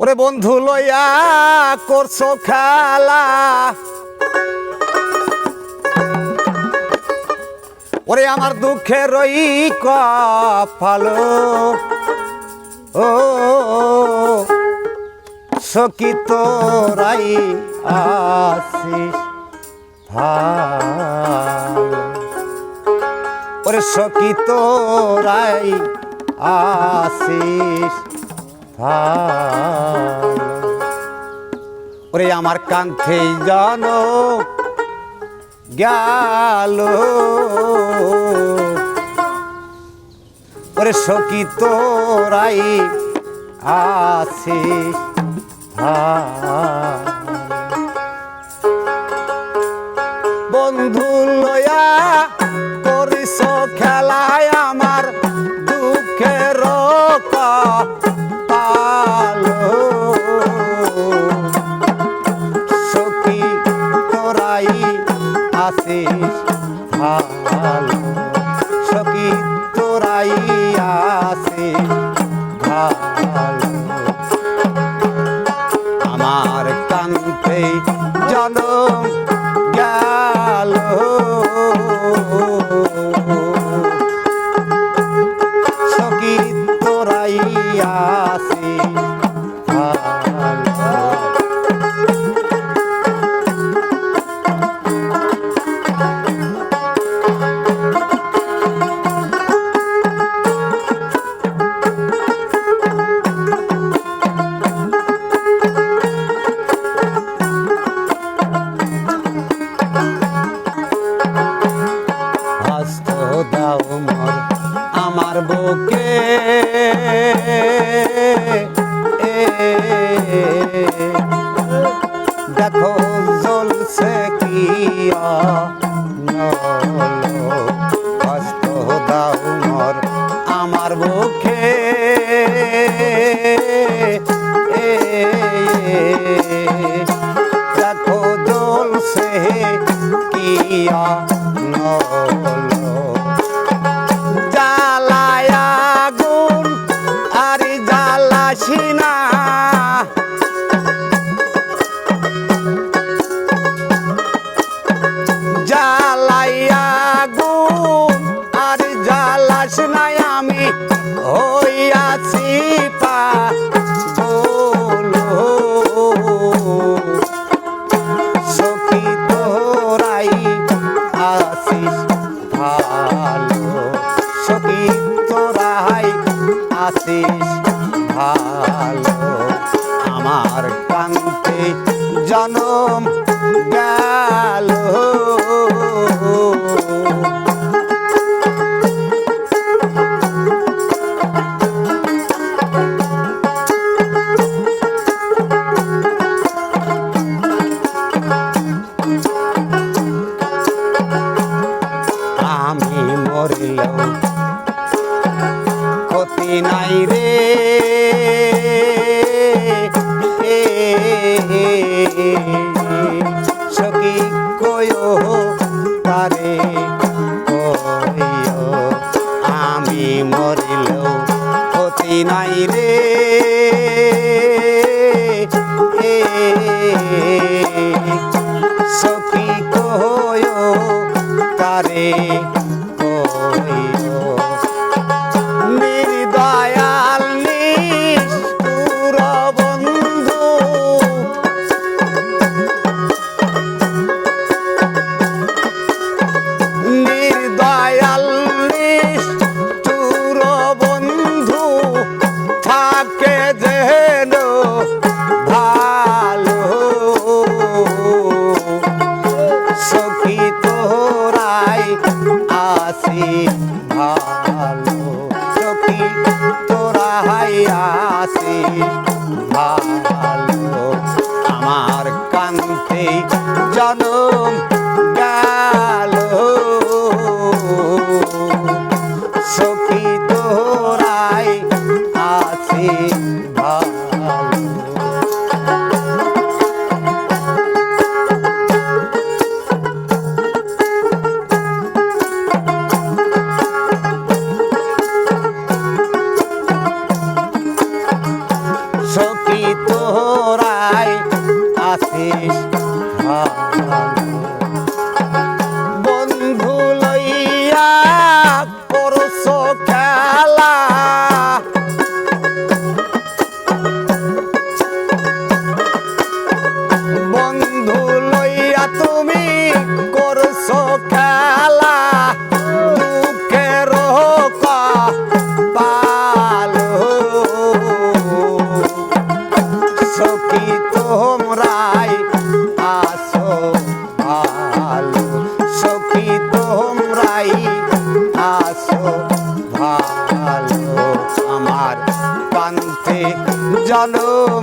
ওরে বন্ধু লইয়া করছ খেলা। ওরে আমার দুঃখে রই কপালো। ও সকি তোরাই আসিস ওরে সকি তোরাই আসিস ওরে আমার কাঙ্ক্ষে জান গেল। ওরে সখী তোরাই আছে। হা I know. Oh. see. নাই রে? সখী কয়? তারে আমি মরিলেও ক্ষতি নাই রে। ভালো আমার কান্তে জনম বন্ধু লইয়া করছ খেলা। তোমরাই আসো ভালো আমার পান্তে জনম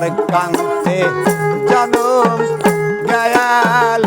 আমার কান্তে জনম গয়াল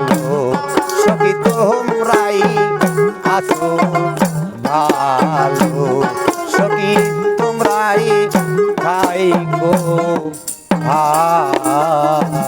ভালো সখী তোমরাই আসো ভালো সখী তোমরাই খাই গো ভালো।